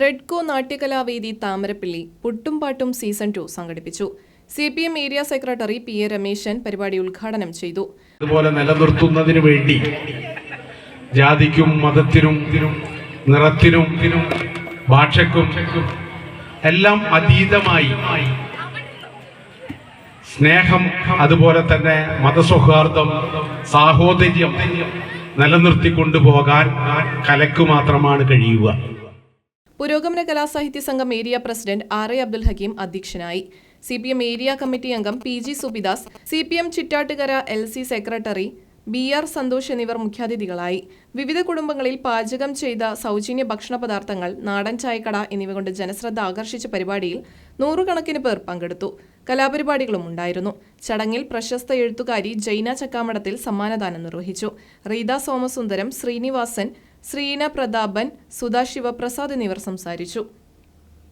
റെഡ്കോ നാട്യകലാവേദി താമരപ്പിള്ളി പുട്ടും പാട്ടും സീസൺ ടു സംഘടിപ്പിച്ചു. C P M area secretary P A Rameshan പരിപാടി ഉദ്ഘാടനം ചെയ്തു. അതുപോലെ നിലനിർത്തുന്നതിന് വേണ്ടി ജാതിക്കും മതത്തിനും നിറത്തിനും ഭാഷക്കും എല്ലാം അതീതമായി സ്നേഹം അതുപോലെ തന്നെ മതസൗഹാർദ്ദം സാഹോദര്യം നിലനിർത്തിക്കൊണ്ടുപോകാൻ കലക്ക് മാത്രമാണ് കഴിയുക. Purogamana Kalasahithya Sangham area president R A Abdul Hakeem അധ്യക്ഷനായി. C P M area committee അംഗം P G Subidas C P M Chittattukara L C secretary B R Santhosh എന്നിവർ മുഖ്യാതിഥികളായി. വിവിധ കുടുംബങ്ങളിൽ പാചകം ചെയ്ത സൗജന്യ ഭക്ഷണ പദാർത്ഥങ്ങൾ നാടൻ ചായക്കട എന്നിവ കൊണ്ട് ജനശ്രദ്ധ ആകർഷിച്ച പരിപാടിയിൽ നൂറുകണക്കിന് പേർ പങ്കെടുത്തു. കലാപരിപാടികളും ഉണ്ടായിരുന്നു. ചടങ്ങിൽ പ്രശസ്ത എഴുത്തുകാരി ജൈന ചക്കാമടത്തിൽ സമ്മാനദാനം നിർവഹിച്ചു. റീത സോമസുന്ദരം ശ്രീനിവാസൻ ശ്രീന പ്രതാപൻ സുധാ ശിവപ്രസാദ് എന്നിവർ സംസാരിച്ചു